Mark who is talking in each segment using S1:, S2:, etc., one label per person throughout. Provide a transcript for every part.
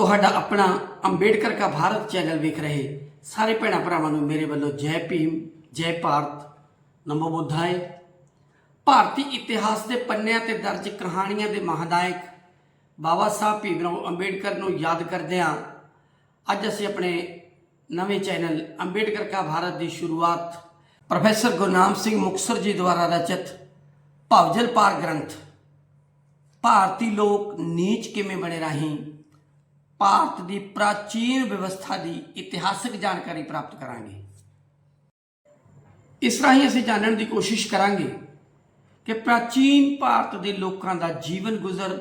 S1: ਤੁਹਾਡਾ ਆਪਣਾ ਅੰਬੇਡਕਰ ਕਾ ਭਾਰਤ ਚੈਨਲ ਵੇਖ ਰਹੇ ਸਾਰੇ ਭੈਣਾਂ ਭਰਾਵਾਂ ਨੂੰ ਮੇਰੇ ਵੱਲੋਂ ਜੈ ਭੀਮ, ਜੈ ਭਾਰਤ, ਨਮੋ ਬੁੱਧਾਏ। ਭਾਰਤੀ ਇਤਿਹਾਸ ਦੇ ਪੰਨਿਆਂ ਤੇ ਦਰਜ ਕਹਾਣੀਆਂ ਦੇ ਮਹਾਨਾਇਕ ਬਾਬਾ ਸਾਹਿਬ ਭੀਮਰਾਓ ਅੰਬੇਡਕਰ ਨੂੰ ਯਾਦ ਕਰਦਿਆਂ ਅੱਜ ਅਸੀਂ ਆਪਣੇ ਨਵੇਂ ਚੈਨਲ ਅੰਬੇਡਕਰ ਕਾ ਭਾਰਤ ਦੀ ਸ਼ੁਰੂਆਤ ਪ੍ਰੋਫੈਸਰ ਗੁਰਨਾਮ ਸਿੰਘ ਮੁਕਤਸਰ ਜੀ ਦੁਆਰਾ ਰਚਿਤ ਭਵਜਲ ਪਾਰ ਗ੍ਰੰਥ, ਭਾਰਤੀ ਲੋਕ ਨੀਚ ਕਿਵੇਂ ਬਣੇ ਰਾਹੀਂ ਭਾਰਤ ਦੀ ਪ੍ਰਾਚੀਨ ਵਿਵਸਥਾ ਦੀ ਇਤਿਹਾਸਕ ਜਾਣਕਾਰੀ ਪ੍ਰਾਪਤ ਕਰਾਂਗੇ। ਇਸ ਰਾਹੀਂ ਅਸੀਂ ਜਾਣਨ ਦੀ ਕੋਸ਼ਿਸ਼ ਕਰਾਂਗੇ ਕਿ ਪ੍ਰਾਚੀਨ ਭਾਰਤ ਦੇ ਲੋਕਾਂ ਦਾ ਜੀਵਨ ਗੁਜ਼ਰ,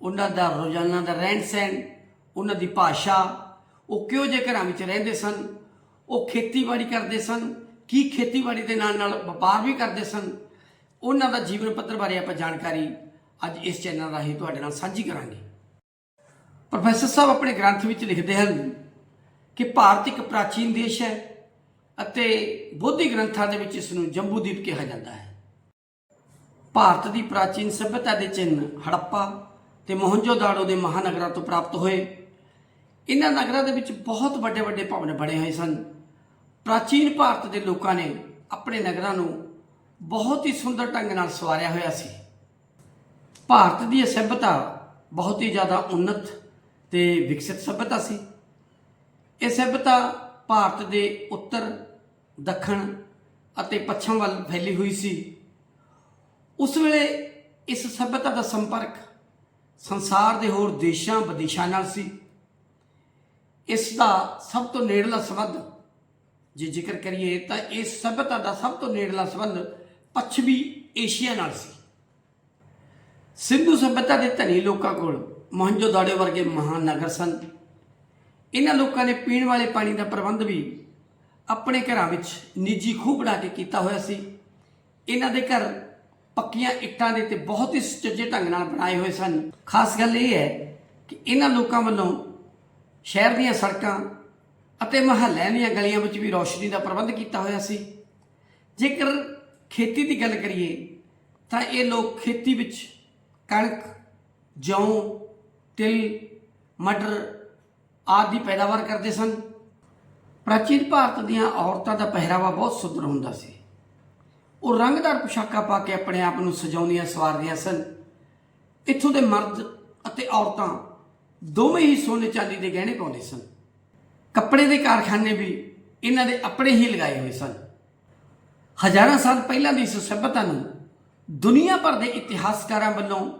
S1: ਉਹਨਾਂ ਦਾ ਰੋਜ਼ਾਨਾ ਦਾ ਰਹਿਣ ਸਹਿਣ, ਉਹਨਾਂ ਦੀ ਭਾਸ਼ਾ, ਉਹ ਕਿਹੋ ਜਿਹੇ ਘਰਾਂ ਵਿੱਚ ਰਹਿੰਦੇ ਸਨ, ਉਹ ਖੇਤੀਬਾੜੀ ਕਰਦੇ ਸਨ, ਕੀ ਖੇਤੀਬਾੜੀ ਦੇ ਨਾਲ ਨਾਲ ਵਪਾਰ ਵੀ ਕਰਦੇ ਸਨ, ਉਹਨਾਂ ਦਾ ਜੀਵਨ ਪੱਤਰ ਬਾਰੇ ਆਪਾਂ ਜਾਣਕਾਰੀ ਅੱਜ ਇਸ ਚੈਨਲ ਰਾਹੀਂ ਤੁਹਾਡੇ ਨਾਲ ਸਾਂਝੀ ਕਰਾਂਗੇ। ਪ੍ਰੋਫੈਸਰ ਸਾਹਿਬ ਆਪਣੇ ਗ੍ਰੰਥ ਵਿੱਚ ਲਿਖਦੇ ਹਨ ਕਿ ਭਾਰਤ ਇੱਕ ਪ੍ਰਾਚੀਨ ਦੇਸ਼ ਹੈ ਅਤੇ ਬੋਧੀ ਗ੍ਰੰਥਾਂ ਦੇ ਵਿੱਚ ਇਸ ਨੂੰ ਜੰਬੂਦੀਪ ਕਿਹਾ ਜਾਂਦਾ ਹੈ। ਭਾਰਤ ਦੀ ਪ੍ਰਾਚੀਨ ਸਭਿਅਤਾ ਦੇ ਚਿੰਨ੍ਹ ਹੜੱਪਾ ਤੇ ਮੋਹਨਜੋਦਾੜੋ ਦੇ ਮਹਾਨਗਰਾਂ ਤੋਂ ਪ੍ਰਾਪਤ ਹੋਏ। ਇਹਨਾਂ ਨਗਰਾਂ ਦੇ ਵਿੱਚ ਬਹੁਤ ਵੱਡੇ ਵੱਡੇ ਭਵਨ ਬਣੇ ਹੋਏ ਸਨ। ਪ੍ਰਾਚੀਨ ਭਾਰਤ ਦੇ ਲੋਕਾਂ ਨੇ ਆਪਣੇ ਨਗਰਾਂ ਨੂੰ ਬਹੁਤ ਹੀ ਸੁੰਦਰ ਢੰਗ ਨਾਲ ਸਵਾਰਿਆ ਹੋਇਆ ਸੀ। ਭਾਰਤ ਦੀ ਇਹ ਸਭਿਅਤਾ ਬਹੁਤ ਹੀ ਜ਼ਿਆਦਾ ਉન્નਤ ਤੇ ਵਿਕਸਿਤ ਸਭਿਅਤਾ ਸੀ। ਇਹ ਸਭਿਅਤਾ ਭਾਰਤ ਦੇ ਉੱਤਰ, ਦੱਖਣ ਅਤੇ ਪੱਛਮ ਵੱਲ ਫੈਲੀ ਹੋਈ ਸੀ। ਉਸ ਵੇਲੇ ਇਸ ਸਭਿਅਤਾ ਦਾ ਸੰਪਰਕ ਸੰਸਾਰ ਦੇ ਹੋਰ ਦੇਸ਼ਾਂ ਵਿਦੇਸ਼ਾਂ ਨਾਲ ਸੀ। ਇਸ ਦਾ ਸਭ ਤੋਂ ਨੇੜਲਾ ਸੰਬੰਧ, ਜੇ ਜ਼ਿਕਰ ਕਰੀਏ ਤਾਂ ਇਸ ਸਭਿਅਤਾ ਦਾ ਸਭ ਤੋਂ ਨੇੜਲਾ ਸੰਬੰਧ ਪੱਛਮੀ ਏਸ਼ੀਆ ਨਾਲ ਸੀ। ਸਿੰਧੂ ਸਭਿਅਤਾ ਦੇ ਧਨੀ ਲੋਕਾਂ ਕੋਲ ਮੋਹਨਜੋਦਾੜੋ ਵਰਗੇ ਮਹਾਨਗਰ ਸਨ। ਇਹਨਾਂ ਲੋਕਾਂ ਨੇ ਪੀਣ ਵਾਲੇ ਪਾਣੀ ਦਾ ਪ੍ਰਬੰਧ ਵੀ ਆਪਣੇ ਘਰਾਂ ਵਿੱਚ ਨਿੱਜੀ ਖੂਹ ਬਣਾ ਕੇ ਕੀਤਾ ਹੋਇਆ ਸੀ। ਇਹਨਾਂ ਦੇ ਘਰ ਪੱਕੀਆਂ ਇੱਟਾਂ ਦੇ ਤੇ ਬਹੁਤ ਹੀ ਸੁਚੱਜੇ ਢੰਗ ਨਾਲ ਬਣਾਏ ਹੋਏ ਸਨ। ਖਾਸ ਗੱਲ ਇਹ ਹੈ ਕਿ ਇਹਨਾਂ ਲੋਕਾਂ ਵੱਲੋਂ ਸ਼ਹਿਰ ਦੀਆਂ ਸੜਕਾਂ ਅਤੇ ਮਹੱਲਿਆਂ ਦੀਆਂ ਗਲੀਆਂ ਵਿੱਚ ਵੀ ਰੌਸ਼ਨੀ ਦਾ ਪ੍ਰਬੰਧ ਕੀਤਾ ਹੋਇਆ ਸੀ। ਜੇਕਰ ਖੇਤੀ ਦੀ ਗੱਲ ਕਰੀਏ ਤਾਂ ਇਹ ਲੋਕ ਖੇਤੀ ਵਿੱਚ ਕਣਕ, ਜੌਂ ਤਿਲ, ਮਟਰ ਆਦਿ ਦੀ ਪੈਦਾਵਾਰ ਕਰਦੇ ਸਨ। ਪ੍ਰਾਚੀਨ ਭਾਰਤ ਦੀਆਂ ਔਰਤਾਂ ਦਾ ਪਹਿਰਾਵਾ ਬਹੁਤ ਸੁੰਦਰ ਹੁੰਦਾ ਸੀ। ਉਹ ਰੰਗਦਾਰ ਪੁਸ਼ਾਕਾਂ ਪਾ ਕੇ ਆਪਣੇ ਆਪ ਨੂੰ ਸਜਾਉਂਦੀਆਂ, ਸਵਾਰਦੀਆਂ ਸਨ। ਇੱਥੋਂ ਦੇ ਮਰਦ ਅਤੇ ਔਰਤਾਂ ਦੋਵੇਂ ਹੀ ਸੋਨੇ ਚਾਂਦੀ ਦੇ ਗਹਿਣੇ ਪਾਉਂਦੇ ਸਨ। ਕੱਪੜੇ ਦੇ ਕਾਰਖਾਨੇ ਵੀ ਇਹਨਾਂ ਦੇ ਆਪਣੇ ਹੀ ਲਗਾਏ ਹੋਏ ਸਨ। ਹਜ਼ਾਰਾਂ ਸਾਲ ਪਹਿਲਾਂ ਦੀ ਇਸ ਨੂੰ ਦੁਨੀਆ ਭਰ ਦੇ ਇਤਿਹਾਸਕਾਰਾਂ ਵੱਲੋਂ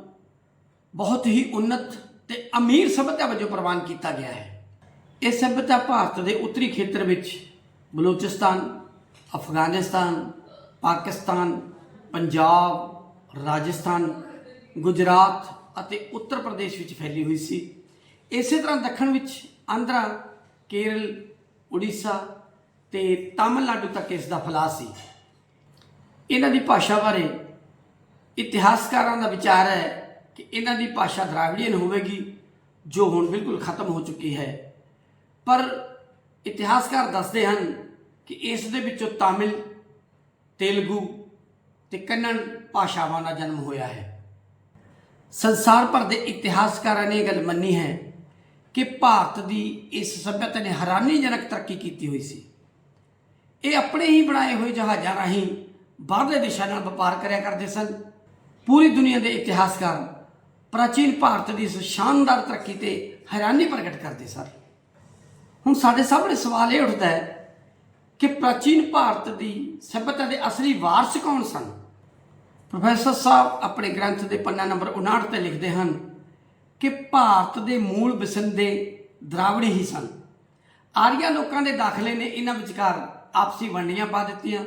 S1: ਬਹੁਤ ਹੀ ਉન્નਤ ਤੇ ਅਮੀਰ ਸਭਿਅਤਾ ਵਜੋਂ ਪ੍ਰਵਾਨ ਕੀਤਾ ਗਿਆ ਹੈ। ਇਹ ਸਭਿਅਤਾ ਭਾਰਤ ਦੇ ਉੱਤਰੀ ਖੇਤਰ ਵਿੱਚ ਬਲੂਚਿਸਤਾਨ, ਅਫਗਾਨਿਸਤਾਨ, ਪਾਕਿਸਤਾਨ, ਪੰਜਾਬ, ਰਾਜਸਥਾਨ, ਗੁਜਰਾਤ ਅਤੇ ਉੱਤਰ ਪ੍ਰਦੇਸ਼ ਵਿੱਚ ਫੈਲੀ ਹੋਈ ਸੀ। ਇਸੇ ਤਰ੍ਹਾਂ ਦੱਖਣ ਵਿੱਚ ਆਂਧਰਾ, ਕੇਰਲ, ਉੜੀਸਾ ਤੇ ਤਾਮਿਲਨਾਡੂ ਤੱਕ ਇਸ ਦਾ ਫੈਲਾਅ ਸੀ। ਇਹਨਾਂ ਦੀ ਭਾਸ਼ਾ ਬਾਰੇ ਇਤਿਹਾਸਕਾਰਾਂ ਦਾ ਵਿਚਾਰ ਹੈ ਕਿ ਇਹਨਾਂ ਦੀ ਭਾਸ਼ਾ ਦਰਾਵੜੀਅਨ ਹੋਵੇਗੀ, ਜੋ ਹੁਣ ਬਿਲਕੁਲ ਖਤਮ ਹੋ ਚੁੱਕੀ ਹੈ। ਪਰ ਇਤਿਹਾਸਕਾਰ ਦੱਸਦੇ ਹਨ ਕਿ ਇਸ ਦੇ ਵਿੱਚੋਂ ਤਾਮਿਲ, ਤੇਲਗੂ ਤੇ ਕੰਨੜ ਭਾਸ਼ਾਵਾਂ ਦਾ ਜਨਮ ਹੋਇਆ ਹੈ। ਸੰਸਾਰ ਭਰ ਦੇ ਇਤਿਹਾਸਕਾਰਾਂ ਨੇ ਇਹ ਗੱਲ ਮੰਨੀ ਹੈ ਕਿ ਭਾਰਤ ਦੀ ਇਸ ਸਭਿਅਤਾ ਨੇ ਹੈਰਾਨੀਜਨਕ ਤਰੱਕੀ ਕੀਤੀ ਹੋਈ ਸੀ। ਇਹ ਆਪਣੇ ਹੀ ਬਣਾਏ ਹੋਏ ਜਹਾਜ਼ਾਂ ਰਾਹੀਂ ਬਾਹਰਲੇ ਦੇਸ਼ਾਂ ਨਾਲ ਵਪਾਰ ਕਰਿਆ ਕਰਦੇ ਸਨ। ਪੂਰੀ ਦੁਨੀਆ ਦੇ ਇਤਿਹਾਸਕਾਰ ਪ੍ਰਾਚੀਨ ਭਾਰਤ ਦੀ ਇਸ ਸ਼ਾਨਦਾਰ ਤਰੱਕੀ ਤੇ ਹੈਰਾਨੀ ਪ੍ਰਗਟ ਕਰਦੇ ਸਨ। ਹੁਣ ਸਾਡੇ ਸਾਹਮਣੇ ਸਵਾਲ ਇਹ ਉੱਠਦਾ ਹੈ ਕਿ ਪ੍ਰਾਚੀਨ ਭਾਰਤ ਦੀ ਸਭਿਅਤਾ ਦੇ ਅਸਲੀ ਵਾਰਸ ਕੌਣ ਸਨ? ਪ੍ਰੋਫੈਸਰ ਸਾਹਿਬ ਆਪਣੇ ਗ੍ਰੰਥ ਦੇ ਪੰਨਾ ਨੰਬਰ 59 ਤੇ ਲਿਖਦੇ ਹਨ ਕਿ ਭਾਰਤ ਦੇ ਮੂਲ ਵਸਿੰਦੇ ਦਰਾਵੜੀ ਹੀ ਸਨ। ਆਰੀਆ ਲੋਕਾਂ ਦੇ ਦਾਖਲੇ ਨੇ ਇਹਨਾਂ ਵਿਚਕਾਰ ਆਪਸੀ ਵੰਡੀਆਂ ਪਾ ਦਿੱਤੀਆਂ।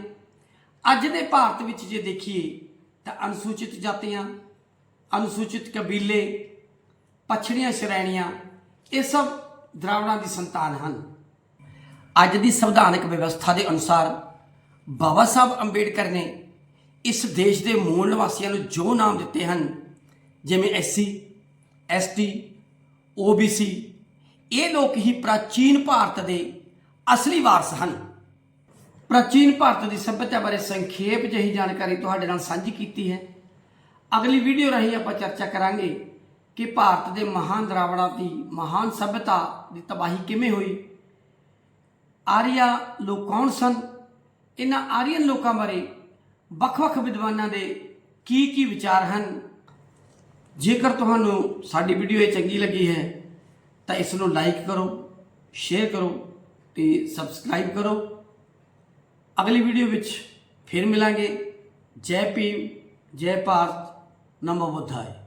S1: ਅੱਜ ਦੇ ਭਾਰਤ ਵਿੱਚ ਜੇ ਦੇਖੀਏ ਤਾਂ ਅਨੁਸੂਚਿਤ ਜਾਤੀਆਂ ਅਨੁਸੂਚਿਤ ਕਬੀਲੇ, ਪਛੜੀਆਂ ਸ਼੍ਰੇਣੀਆਂ, ਇਹ ਸਭ ਦਰਾਵੜਾਂ ਦੀ ਸੰਤਾਨ ਹਨ। ਅੱਜ ਦੀ ਸੰਵਿਧਾਨਕ ਵਿਵਸਥਾ ਦੇ ਅਨੁਸਾਰ ਬਾਬਾ ਸਾਹਿਬ ਅੰਬੇਡਕਰ ਨੇ ਇਸ ਦੇਸ਼ ਦੇ ਮੂਲ ਨਿਵਾਸੀਆਂ ਨੂੰ ਜੋ ਨਾਮ ਦਿੱਤੇ ਹਨ, ਜਿਵੇਂ ਐਸਸੀ ਐਸਟੀ ਓਬੀਸੀ ਇਹ ਲੋਕ ਹੀ ਪ੍ਰਾਚੀਨ ਭਾਰਤ ਦੇ ਅਸਲੀ ਵਾਰਸ ਹਨ। ਪ੍ਰਾਚੀਨ ਭਾਰਤ ਦੀ ਸਭਿਅਤਾ ਬਾਰੇ ਸੰਖੇਪ ਜਿਹੀ ਜਾਣਕਾਰੀ ਤੁਹਾਡੇ ਨਾਲ ਸਾਂਝੀ ਕੀਤੀ ਹੈ। ਅਗਲੀ ਵੀਡੀਓ ਰਾਹੀਂ ਆਪਾਂ ਚਰਚਾ ਕਰਾਂਗੇ ਕਿ ਭਾਰਤ ਦੇ ਮਹਾਨ ਦਰਾਵੜਾਂ ਦੀ ਮਹਾਨ ਸਭਿਅਤਾ ਦੀ ਤਬਾਹੀ ਕਿਵੇਂ ਹੋਈ। ਆਰੀਆ ਲੋਕ ਕੌਣ ਸਨ? ਇਹਨਾਂ ਆਰੀਅਨ ਲੋਕਾਂ ਬਾਰੇ ਵੱਖ-ਵੱਖ ਵਿਦਵਾਨਾਂ ਦੇ ਕੀ ਕੀ ਵਿਚਾਰ ਹਨ? ਜੇਕਰ ਤੁਹਾਨੂੰ ਸਾਡੀ ਵੀਡੀਓ ਇਹ ਚੰਗੀ ਲੱਗੀ ਹੈ, ਤਾਂ ਇਸ ਨੂੰ ਲਾਈਕ ਕਰੋ, ਸ਼ੇਅਰ ਕਰੋ ਤੇ ਸਬਸਕ੍ਰਾਈਬ ਕਰੋ। ਅਗਲੀ ਵੀਡੀਓ ਵਿੱਚ ਫਿਰ ਮਿਲਾਂਗੇ। ਜੈ ਭੀਮ, ਜੈ ਭਾਰਤ। ਨਮੋ ਬੁੱਧਾਏ